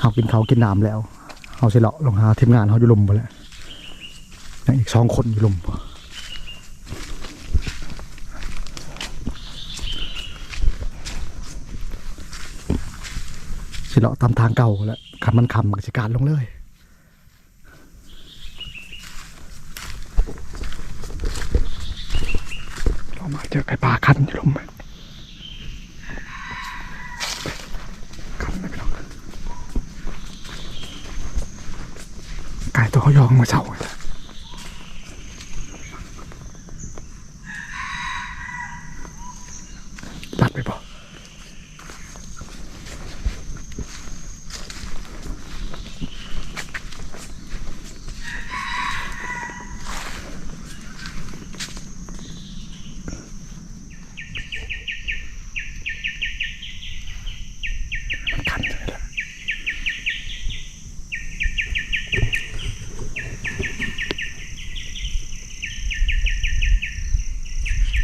เฮากินเขากินน้ำแล้วเฮาเสิเลาะลงหาทีมงานเฮาอยู่ลุมไปแล้วยังอีกสองคนอยู่ลุมบ่สิเลาะตามทางเก่าแล้วคันมันคำก็สิการลงเลยเรามาเจอไก่ป่าคันอยู่ลมคันไม่เป็นหรอก ไก่ตัวเขายองมาเช่าเลยรัดไปบ่ มันคันเลยละ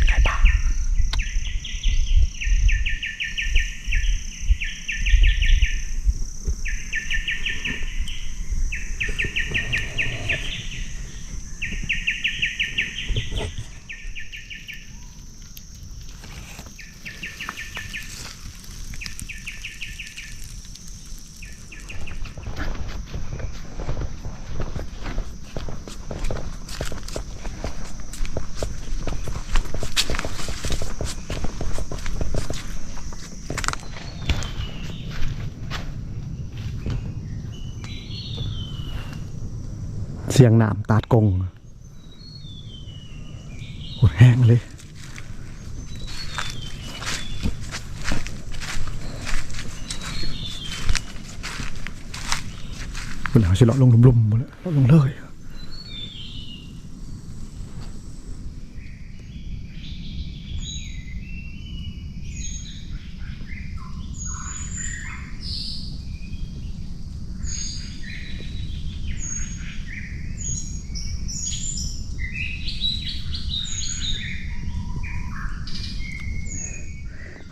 ไก่ป่าเสียงน้ำตาดกงหดแห้งเลยคุณหาชิเลาะลงลุ่มๆหมดแล้วเลาะลงเลย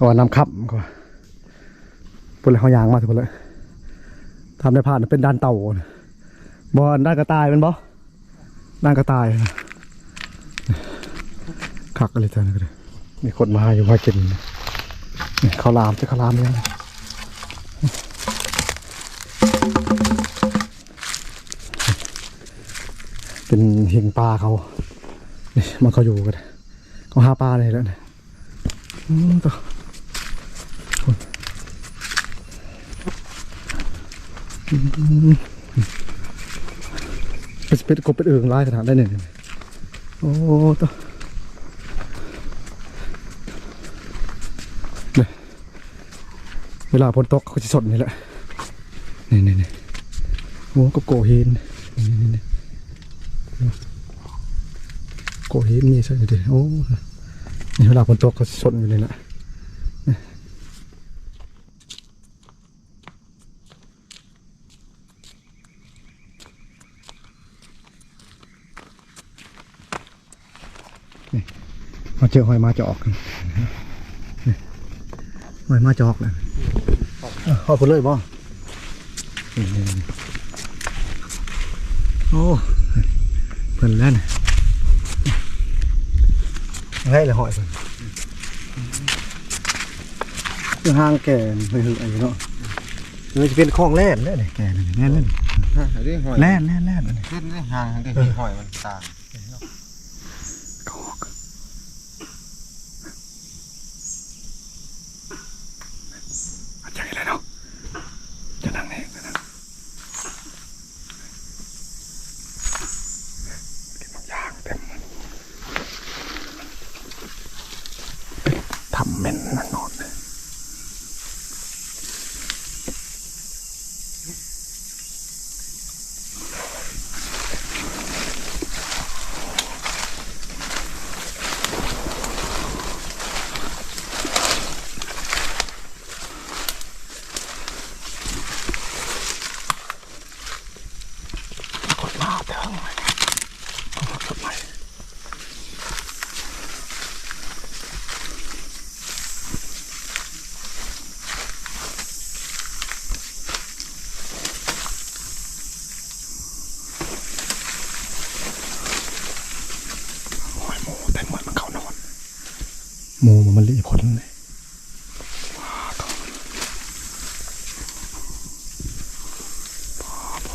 ก็ว่าน้ำขับก็ว่าปุ่นเลยเขายางมาถึงปุ่นเลยทำได้ผ่านเป็นด้านเต่าน่ะบอลด้านกระต่ายเป็นบ่ด้านกระต่ายนะคักอะไรเท่านั้นก็ได้มีคนมาอยู่มากินนี่ข้าวหลามจะข้าวหลามยังเป็นหิงปลาเขานี่มันเขาอยู่กันเขาหาปลาเลยแล้วเนี่ย อืมต่อคนอืม เป็นเป็ดกบเป็ดเอืองลายขนาดได้เนี่ยโอ้ต่อเนี่ยเวลาฝนตกเขาจะสดนี่แหละนี่นี่นี่โอ้ก็โกหินนี่นี่นี่โกหินมีใช่ไหมโอ้นี่เวลาฝนตกก็สนอยู่เลยนะ เจอหอยมาจอกนี่หอยมาจอกเลยเอาไปเลยบ่นี่นี่นี่โอ้เพิ่นแล้วนะไงเลยหอยเพิ่นคือห้างแก่ไปหึงอะไรเนาะมันจะเป็นคลองแล่นเนี่ยแก่เลยแล่นแล่นฮะเรื่องหอยแล่นแล่นแล่นอันนี้ขึ้นได้ห่างกันที่หอยมันต่าง คอกอาจารย์เลยเนาะจะนั่งเองจะนั่งกินบางอย่างเต็มมันทำเม่นนั่นนอนเลย กดมาเถอะเอากดใหม่ หมูมันมันรีผลเลย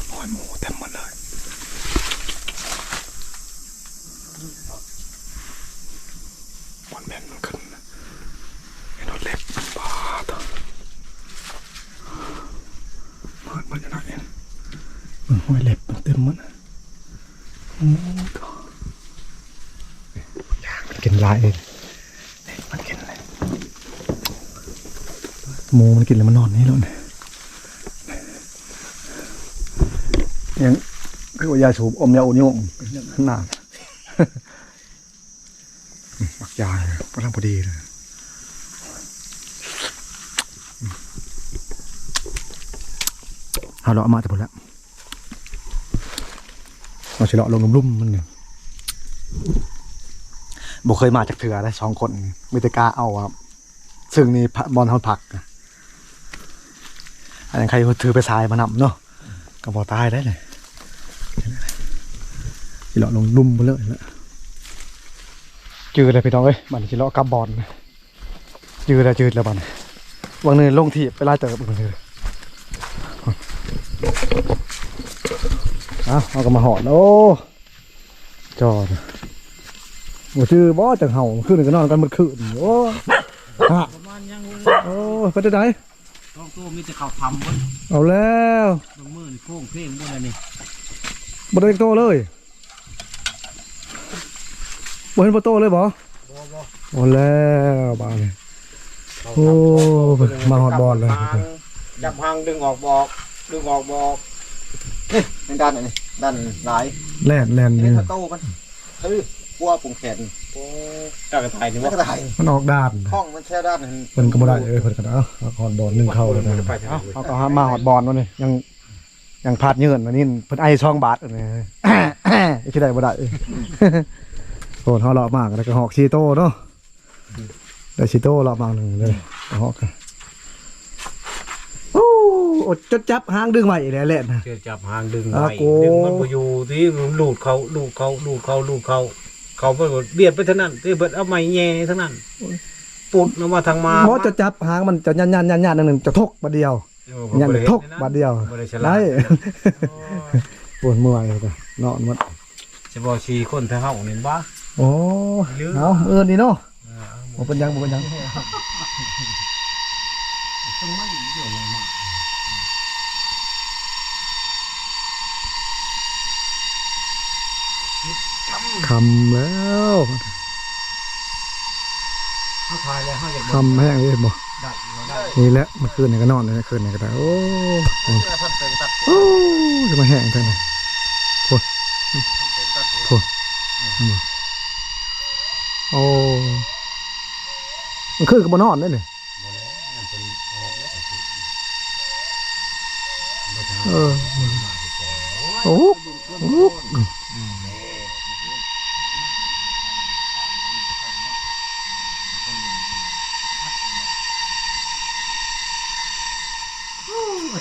โอ้ยหมูเต็มหมดเลยมันแม่นมันขึ้นไอ้รถเล็บบ้าต่อ มันมันจะหนักเองมันห้อยเล็บมันเต็มหมดนะโอ้ต่อย่างมันกินลายเลยนี่มันกินอะไรหมูมันกินแล้วมันนอนนี่แล้วเนี่ยยังคือว่ายาสูบอมยาอุ่นยงขนาดมักยาก็ทั้งพอดีเลย เอาเราเอามาจะหมดแล้วเราจะเลาะลงลุ่มๆมันหนึ่งบเคยมาจากเถื่อได้สองคนมิตรกาเอาครับ ซึ่งนี่บอลเขาผักอะอันนั้ใครถือไปทรายมานำเนาะก็บอตายได้เลยสิเลาะลงลุ่มไปเลยแล้วจืดเลยพี่น้องเอ้ยมันจะเลาะกับบอลจืดแล้วจืดแล้วบันวางเนินลงที่ไปไล่เติบอีกเลย เอ้าเอาก็มาหอดแล้วโอ้จอดบ่ชื่อบ่จังเห่าขึ้นก็นอนกันเมื่อคืนโอ้ฮะประมาณยังโอ้ไปได้ไหนต้องตัวมีแต่เขาทำบนเอาแล้วบางมือนี่โค้งเพลงบนอะไรนี่บ่ได้โตเลยบ่เห็นบ่โตเลยบ่โอ้แล้วบ้าเลยโอ้มาหอดบอลเลยจับหางดึงออกบอก ดึงออกบอกนี่ในด้านไหนนี่ด้านหลายแล่นแล่นนี่นี่ถ้าโต้มันเฮ้ยกลัวปุ่งแขนโอ้กากระต่ายนี่ไม่วะก็ได้มันออกด้านห้องมันแค่ด้านนั้นเพิ่นก็บ่ได้เอ้ยเพิ่นก็เอาเอาหอดบอลหนึ่งเข้าเลยนะเอาเอาก็หามาหอดบอลวะนี่ยังยังพลาดเงินวันนี้เพิ่นไอ้ช่องบาทอันนี้คิดได้บ่ได้โอ้เฮาเลาะมากแล้วก็หอกชีโต้เนาะได้ชีโต้เลาะมากหนึงเลยก็หอกกันโอ้อดจดจับหางดึงไว้แล้วแหละนะ เชื่อจับหางดึงอ่าไว้โก้ดึงมันไปอยู่ที่ลูดเขาลูดเขาลูดเขาลูดเขาเขาไปหมดเบียดไปเท่านั้นที่เบิดเอาไม้แง่เท่านั้นปุดเอามาทางมาเพราะจะจับหางมันจะยันยันยันยันหนึ่งจะทกบาดเดียวยันทกบาดเดียวบริฉลาได้ดปวดเมื่อยเลยจ้ะนอนหมดจะบอกชีคนเท่าเฮานี่บ้า โอ้ลืม เอาเอินดีเนาะบ่เป็นหยังบ่เป็นหยังคำแล้วเขาทายแล้วเขาอยากคำแห้งเลยบ่ได้เราได้นี่แหละเมื่อคืนนี่ก็นอนเลยเมื่อคืนนี่ก็ได้โอ้โอ้ท่านเป็นตัดโอ้จะมาแห้งเท่าไหร่โอ้โอ้โอ้มันคืนก็บ่นอนได้เลยเออโอ้โอ้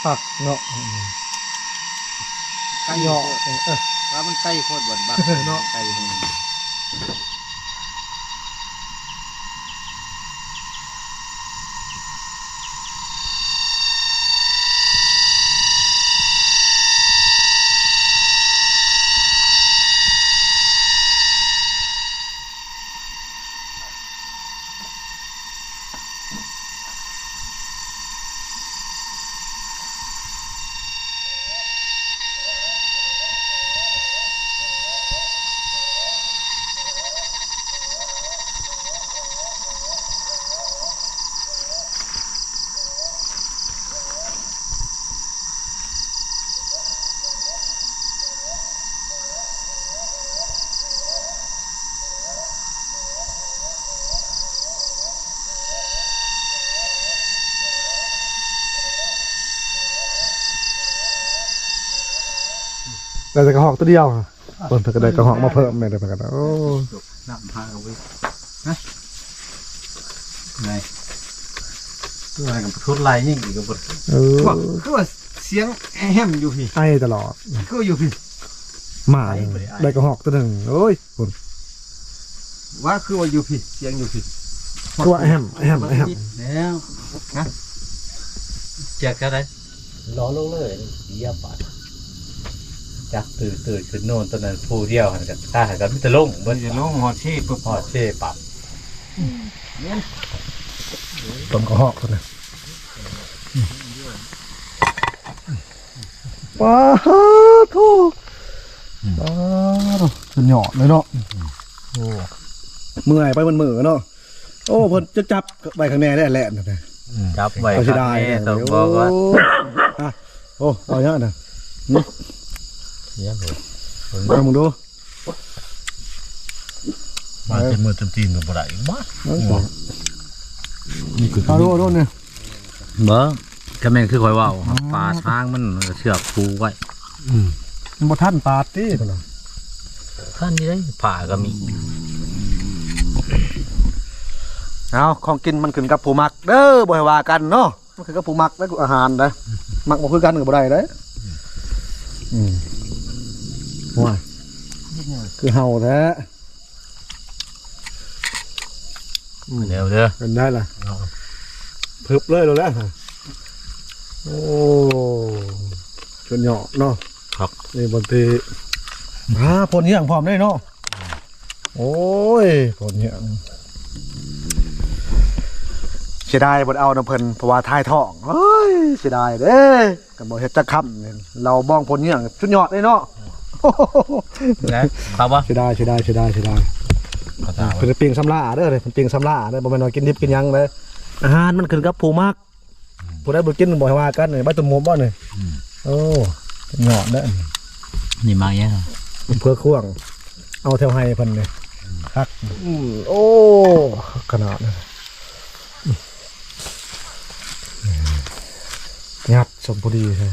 ผ่านจะได้ยินเสียงแฮมแฮมโอ้น่าใช้เล็กบ่เดี๋ยวบ่เสร็จเอาดูมาหางดูน่าจะมันหนักลำโอ้ไว้แล้วนี่หนักลำเจ็บเลยมาดีเป็นเรื่องไปแล้วนี่ผักเนาะใกล้เหโคาะตรเออว่ามันใกล้โคตรบนบ้าเนาะใก ได้แต่กระหอกตัวเดียวอะเพิ่นเพิ่นก็ได้กระหอกมาเพิ่มเลยเดี๋ยวเพิ่นก็ได้โอ้น้ำพาเอาไว้นะไงคืออะไรกับทุดลายยิ่งอีกกับเออว่าคือว่าเสียงแฮมอยู่พี่ไอ้ตลอดคืออยู่พี่มาเลยได้กระหอกตัวหนึ่งโอ้ยคุณว่าคือว่าอยู่พี่เสียงอยู่พี่คือว่าแอมแอมแอมแล้วนะแจกอะไรล้อลงเลยเยี่ยบาด จักตื่นตื่นขึ้นโน่นตอนนั้นผู้เดียวหันกันตาหันกันมิตรลงมัเบิ้นลจะลงหอดที่ปุ๊บพอเช่ปับต้มกระหอกตัวหนึงว้าโถว้าวสุดยอดเลยเนาะโอ้เมื่อยไปมันมือเนาะโอ้เพิ่นจะจับใบข้างในได้แหละนะจับไว้ก็คสิรับได้แม่นะต้องบอกว่า โอ้อะโอ้เอาเยอะนะ เยี่ยมเลยเอามึงดูมาเต็มมือเต็มตีนตัวบ่ได้บ้าเอาดูเอาดูเนี่ยเบ้อก็แม่นคือคอยว่าปลาช้างมันเชือกปูไว้มันบ่ทันปาดติพุ่นน่ะท่านนี่ได้ผ่าก็มีเอาของกินมันขึ้นกับผู้มักเด้อบ่ให้ว่ากันเนาะมันขึ้นกับผู้มักและอาหารเด้อมักบ่คือกันก็บ่ได้เด้ออืม ว้ายคือเฮาแท้เดี๋ยวเด้อเป็นได้ล่ะพึบเลยแล้วแหละโอ้ชนเหยาะเนาะครับนี่บนทีอ่าผลเหี้ยงพร้อมได้เนาะโอ้ยผลเหี้ยงเสียดายบนเอาน้ำเพิ่นเพราะว่าทายท้องเฮ้ยเสียดายเด้กันบ่เฮ็ดจักคำเนี่ยเราบ้องผลเหี้ยงชุดยอดเลยเนาะ นะครับว่าเสียดายเสียดายเสียดายเสียดายเพิ่นปิ้งสำลาเด้อเลยเพิ่นปิ้งสำลาเด้อบ่แม่นว่ากินดิบกินหยังเลยอาหารมันขึ้นกับผู้มักผู้ใดบ่กินบ่ให้ว่ากันนี่ใบตุ่มหมูบ่นี่โอ้เหงาะเด้อนี่มาเนี่ยเพื่อควง เอาแถวให้เพิ่นนี่คักอืมโอ้ขนาดนั้นงัดสมพอดีเลย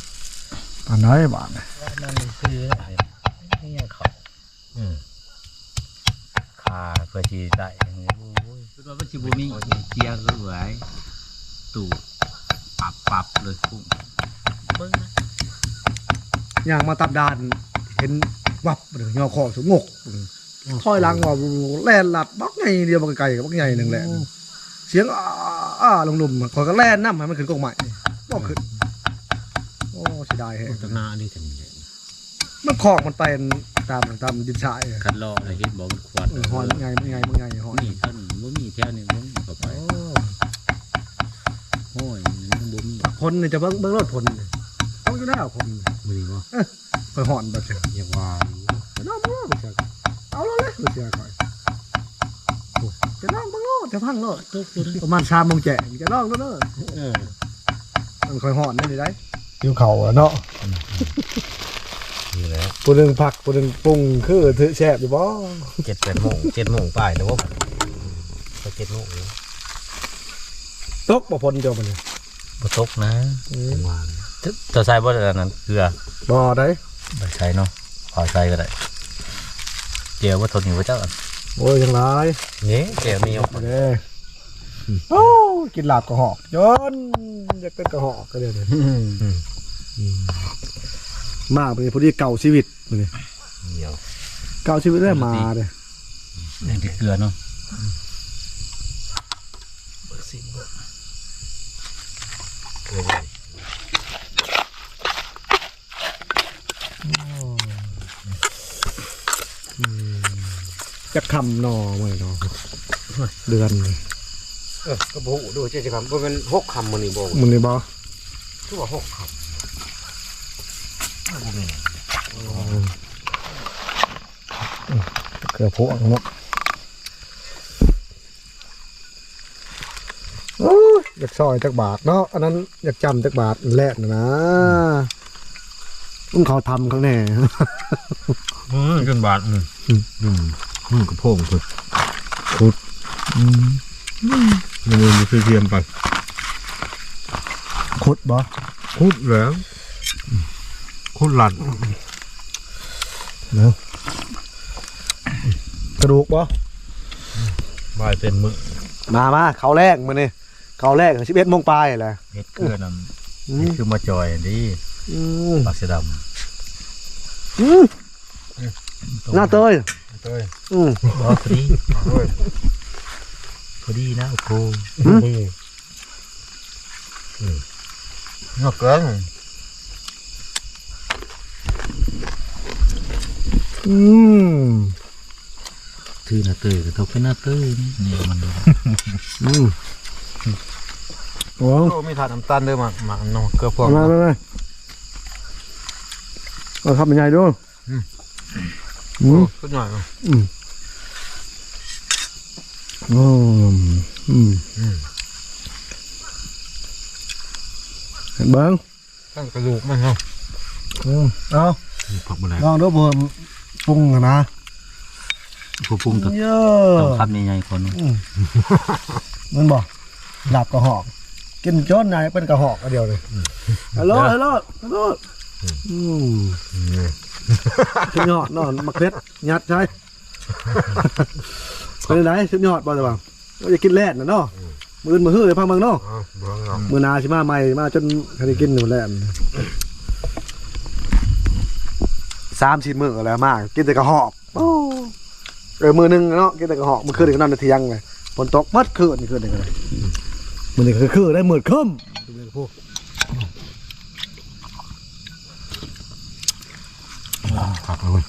อันไหนบ้าทเนี่ยนั่นคืออะไรนี่ยังเขาขาเพื่อที่ได้คือว่ามันชิบุมีเจียก็เหวยตู่ปับปับเลยพุ่งเบิ้งอย่างมาตับดานเห็นวับเลยอคอสูงงกถอยหลังว่าแล่นลัดบักไงเดียวบักไก่บักใหญ่หนึ่งแหละเสียงอ้าอ้าลงลุมคอยก็แล่นน้ำให้มันขึ้นกองใหม่บ่ขึ้น โอ้เสียดายแฮะตนาดีถึงมันคลองมันไปตามตามดินชายอะคัดลอกอะไรเห็นบอกมันควดเออหอยมันไงมันไงมันไงหอยนี่ท่านบ่มีแถวนี้บ่มีเข้าไปโอ้โอ้ยมันบ่มีพลนี่จะเบิ้งเบิ้งรถพลนี่ต้องอยู่แล้วพลบ่ดีบ่คอยหอนแบบเสียอย่าว่าจะน้องบ้างบ่เสียเอาแล้วเลยบ่เสียคอยโอ้จะน้องบ้างโลดจะพังโลดตกตัวนั้นประมาณสามโมงแจ้งจะน้องแล้วเนอะเออมันคอยหอนได้ได้ ยิวเข่าอะเนาะอยู่แล้วผู้หนึ่งผักผู้หนึ่งปรุงคือถือแซ่บอยู่บ่เจ็ดแปดโมงเจ็ดโมงป่ายนะวะก็เจ็ดโมงอยู่ตกบ่พลเดียวมันนี่บ่ตกนะจะใส่บ่อันนั้นเกลือบ่ได้บ่ใส่เนาะขอใส่ก็ได้เจียวว่าทนอยู่ว่าเจ้าโอ้ยยังไรนี่เจียวมีออกเด้ โอ้กินลาบกระหอกย้อนอยากเป็นกระหอกก็เดี๋ยวนี้มาไปพอดีเก่าชีวิตมื้อนี้เดียวเก่าชีวิตได้มาเด้นี่เกลือเนาะจะคำหนอมื้อเนาะเดือนเออก็บูดูเจ๊จะคำว่ามันหกคำมันนี่บอกมื้อนี้บ่คือว่าหกคเกลือพวกเนาะโอ้ยอยากซอยจักบาทเนาะอันนั้นอยากจำจักบาทแรกนะนะมึงเขาทำข้างแน่อืมจนบาทอืมอืมอืมกระโพงคุดมั นมันคือเทียมไปขุดบ่คุดแล้วคุดหลัดเนาะกระดูกบ่บายเป็นมือมามาเขาแรกมาเนี่ยเขาแรกสิบเอ็ดโมงปลายแหละเฮ็ดเกลือนํอืมคือมาจอยดีอืมปากเสอดอืมหน้าเตยเต้ยอืมำบ่พอดีเต้ย พอดีนะโอ้โหหืมนอกเกินอืมถือหน้าตื้อก็ต้องเป็นหน้าตื้อนี่นี่มันอืมโอ้โอ้มีถาดน้ำตาลด้วยมามาเนาะเกลือพวกมามามาเอาครับเป็นไงดูอืมโอ้สุดหน่อยเนาะอืม อืมอืมเห็นเบิ้งตั้งกระดูกมันเนาะอืมเอาผักบุญไหนลองดูเพิ่มปรุงกันนะผู้ปรุงต้องเยต้องอะคำใหญ่ๆก่อนมันบอกหลับกระหอก กินจนนายเป็นกระหอกอันเดียวเลยฮัลโหลฮัลโหลฮัลโหลอืมชุดยอดนอนมักเพชรยัดใช่ เป็นไรชุดยอดบ่จะบังว่าจะกินแล่นนะเนาะมืออนมือหื้อเลยพังบังเนาะอ๋อเบิ่งเนาะมือหนาชิมาใหม่มาจนทันได้กินหนูแล่นสามชิ้นมือแล้วมาก กินแต่กระหอกโอ้เออมือหนึงเนาะกินแต่กระหอกมือคืนอีกนอนในเที่ยงเลยฝนตกมัดคืนคืนหนึ่งเลยมือหนึ่งคือคือได้หมื่นค่ำผักเลย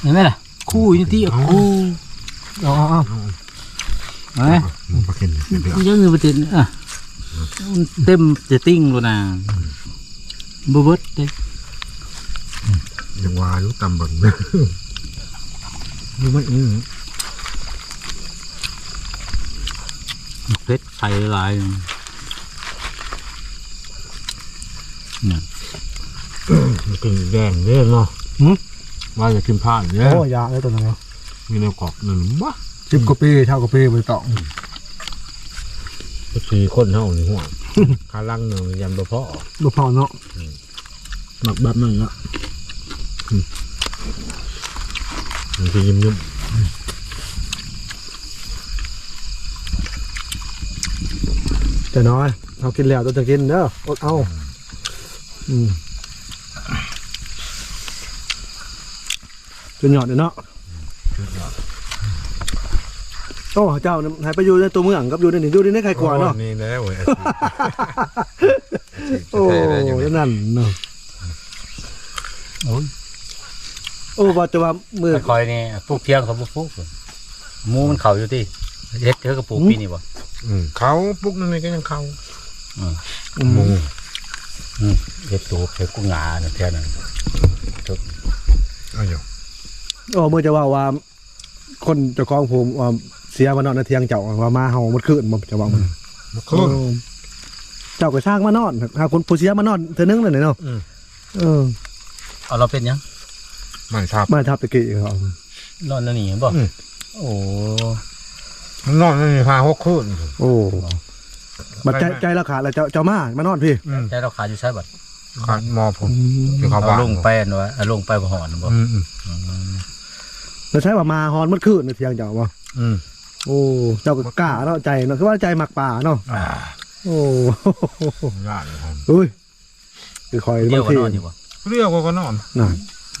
เห็นไหมล่ะคู่นี่ที่คู่ อ๋ออ๋อเห็นไหมปลาเค็มเดือดยังอยู่ประเด็นอะเต็มจะติ้งแล้วนะบ่เบิดเด้ยังว่าอยู่ตำบิ่งเด้ออยู่มันอือเพชรไข่ลายมันกินแดงเด้อเนาะว่าจะกินผ่านเด้อโอ้ยาเลยตัวนั้นเนาะ มีแนวกรอบนั่นบ่สิบกว่าปีเท่ากว่าปีไปต่อสี่คนเฮานี่หัวขาลังหนึงยันบ่พอลูกพ่อเนาะหมักแบบนึงอะมันจะยิ้มยิ้มแต่น้อยเอากินแล้วตัวจะกินเด้ออดเอาอืมจนหยอดเลยเนาะ โอ้เจ้าน่ะหายไปอยู่ในตัวเมืองกับอยู่ในนี่อยู่ในใครกว่าเนาะนี่แล้วเว้ยโอ้ยนั่นเนาะโอ้ยโอ้ว่าจะว่ามือคอยนี่ปลูกเทียงเขาบ่ปลูกหมูมันเข่าอยู่ที่เฮ็ดเธอก็ปลูกปีนี้บ่อืมเขาปุ๊กนั่นนี่ก็ยังเขาหมูอืมเฮ็ดตัวเฮ็ดกุ้งงาเนี่ยแท้นั้นเอาอยู่ โอ้มือจะว่าว่า คนเจ้าของผมว่าเสียมานอนในเทียงเจ้าว่ามาเฮามันคืนบ่จะว่ามันคือเจ้าก็สร้างมานอนหาคนผู้เสียมานอนเธอนึงเลยเนาะอืมเออเอาเราเป็นหยังมันชอบมาทับตะกี้เขานอนนั่นนี่บ่อืมโอ้มันนอนนี่พาหกคืนโอ้บัดใจใจเราขาดแล้วเจ้าเจ้ามามานอนพี่อืมใจเราขาดอยู่ใช่บัดขาดหมอผมอยู่เอาเขาบ้านลงไปอันว่าเอาลงไปบ่หอนบ่อืมอืม แล้วใช้ว่ามาฮอนมันคืนในเทียงเจ้าบ่อืมโอ้เจ้าก็กล้าเนาะใจเนาะคือว่าใจหมักป่าเนาะอ่าโอ้ญาติครับอุ้ยคือคอยเดียบาวงก็ทีนอนอยู่บ่เรียกว่าก็นอนน่ะ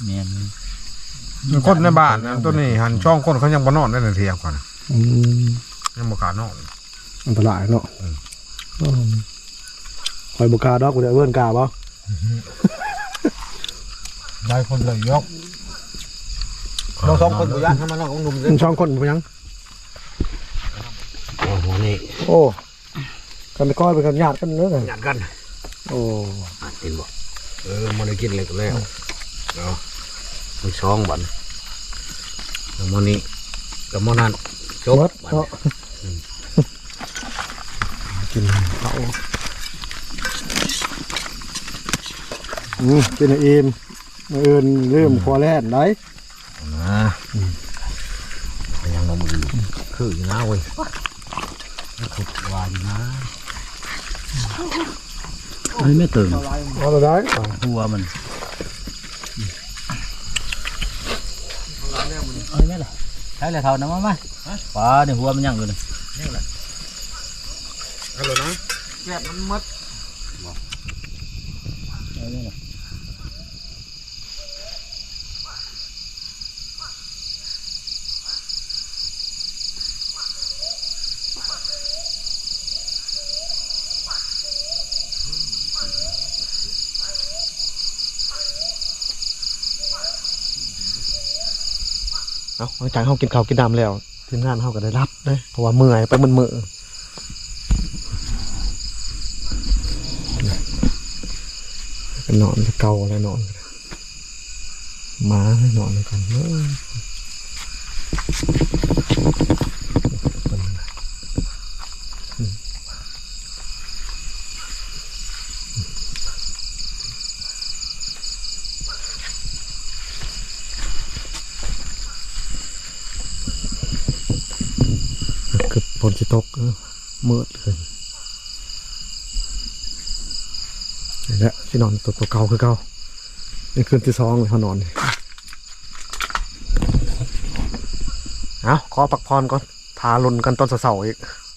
แม่นคนในบ้านนะตัวนี้หันช่องคนเขายังบ่นอนได้ในเทียงก่อนอืมยังบ่กล้านอน อันตรายเนาะอืม อืมคอยบุกล้าดอกกูจะเอื้อนกล้าบ่ได้คนเลยยก เราสองคนบุญญาทำมาน้องหนุ่มมึงช่องคนไปยัง โอ้โหนี่โอ้กันก้อยเป็นกันญาติกันเนื้อไงหยาดกันโอ้เห็นบ่เออมันได้กินเลยก็แล้วเอามีช่องบันแล้วมันนี้กับมันนั้นจบวัดบัดเนาะกินเขาอืมกินให้อิ่มมื้ออื่นเริ่มคอแล่นได้ นะยังมามือคืออยู่นะเว้ยคือว่าอยู่นะเฮ้ยไม่ตื่นเอาละได้หัวมันเอ้ยไม่ล่ะใช่เลยเท่านั้นมั้ยปลาเนี่ยหัวมันยังอยู่นี่ฮัลโหลนะแกะมันมัดเอ้ยไม่ล่ะเอ ลังจากเขากินข้าวกินน้ำแล้วทีมงานเขาก็ได้รับเลยเพราะว่าเมื่อยไปมันมือก็นอนเก่าแล้วนอนมาให้นอนกันเนอะคือฝนสิตกเออมืดเลยนี่แหละ ที่นอนตัวตัวเก่าคือเก่านี่คืนที่สองเลยเขานอนเอาขอปักพรก่อนทาลุนกันตอนเสาร์ๆอีก